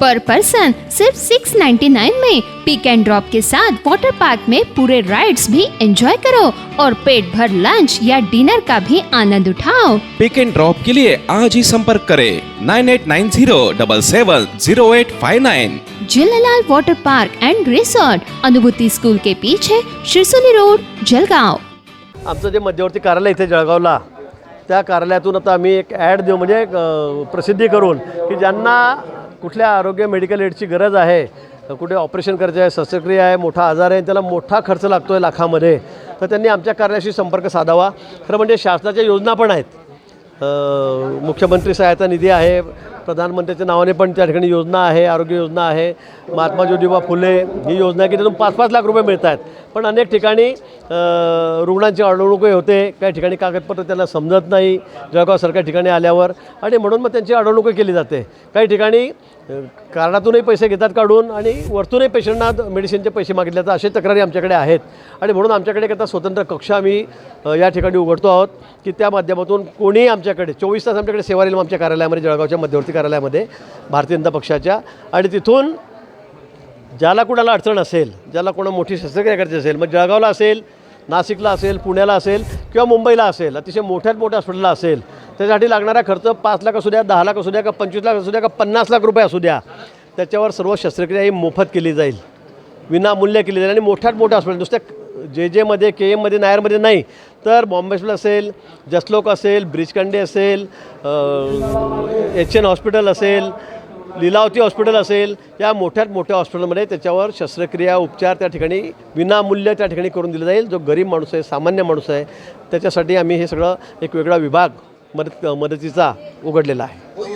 पर person सिर्फ 699 में पिक and drop के साथ वाटर पार्क में पूरे राइड्स भी एंजॉय करो और पेट भर लंच या डिनर का भी आनंद उठाओ। पिक एंड ड्रॉप के लिए आज ही संपर्क करें nine eight nine zero double seven zero eight five nine Jhulelal water park and resort Anubhuti school के पीछे शिरसोली रोड जलगांव। आमचं जे मध्यवर्ती कार्यालय इथे जळगावला त्या कार्यालयातून आता आम्ही एक ॲड देऊ म्हणजे एक अ, प्रसिद्धी करून की ज्यांना कुठल्या आरोग्य मेडिकल एडची गरज आहे? कुठे ऑपरेशन करायचं आहे शस्त्रक्रिया आहे मोठा आजार आहे त्याला मोठा खर्च लागतो आहे लाखामध्ये. तर त्यांनी आमच्या कार्यालयाशी संपर्क साधावा. खरं म्हणजे शासनाच्या योजना पण आहेत. मुख्यमंत्री सहायता निधी आहे प्रधानमंत्र्याच्या नावाने पण त्या ठिकाणी योजना आहे आरोग्य योजना आहे महात्मा ज्योतिबा फुले ही योजना आहे की त्यातून पाच पाच लाख रुपये मिळत आहेत. पण अनेक ठिकाणी रुग्णांची अडवणूकही होते काही ठिकाणी कागदपत्र त्यांना समजत नाही जळगावसारख्या ठिकाणी आल्यावर. आणि म्हणून मग त्यांची अडवणूकही केली जाते. काही ठिकाणी कार्डातूनही पैसे घेतात काढून आणि वरतूनही पेशंटना मेडिसिनचे पैसे मागितले जातात असे तक्रारी आमच्याकडे आहेत. आणि म्हणून आमच्याकडे एक आता स्वतंत्र कक्ष आम्ही या ठिकाणी उघडतो आहोत की त्या माध्यमातून कोणीही आमच्याकडे चोवीस तास आमच्याकडे सेवा राहील आमच्या कार्यालयामध्ये जळगावच्या मध्यवर्ती कार्यालयामध्ये भारतीय जनता पक्षाच्या. आणि तिथून ज्याला कुणाला अडचण असेल ज्याला कोणा मोठी शस्त्रक्रिया करायची असेल मग जळगावला असेल नाशिकला असेल पुण्याला असेल किंवा मुंबईला असेल अतिशय मोठ्यात मोठ्या हॉस्पिटलला असेल त्यासाठी लागणारा खर्च पाच लाख असू द्या दहा लाख असू द्या का पंचवीस लाख असू द्या का पन्नास लाख रुपये असू द्या त्याच्यावर सर्व शस्त्रक्रिया ही मोफत केली जाईल. विनामूल्य केली जाईल आणि मोठ्यात मोठ्या हॉस्पिटल नुसत्या जे जेमध्ये के एममध्ये नायरमध्ये नाही तर बॉम्बे हॉस्पिटल असेल जसलोक असेल ब्रिजकंडे असेल एच एन हॉस्पिटल असेल लीलावती हॉस्पिटल असेल या मोठ्यात मोठ्या हॉस्पिटलमध्ये त्याच्यावर शस्त्रक्रिया उपचार त्या ठिकाणी विनामूल्य त्या ठिकाणी करून दिला जाईल. जो गरीब माणूस आहे सामान्य माणूस आहे त्याच्यासाठी आम्ही हे सगळं एक वेगळा विभाग मदत मदतीचा उघडलेला आहे.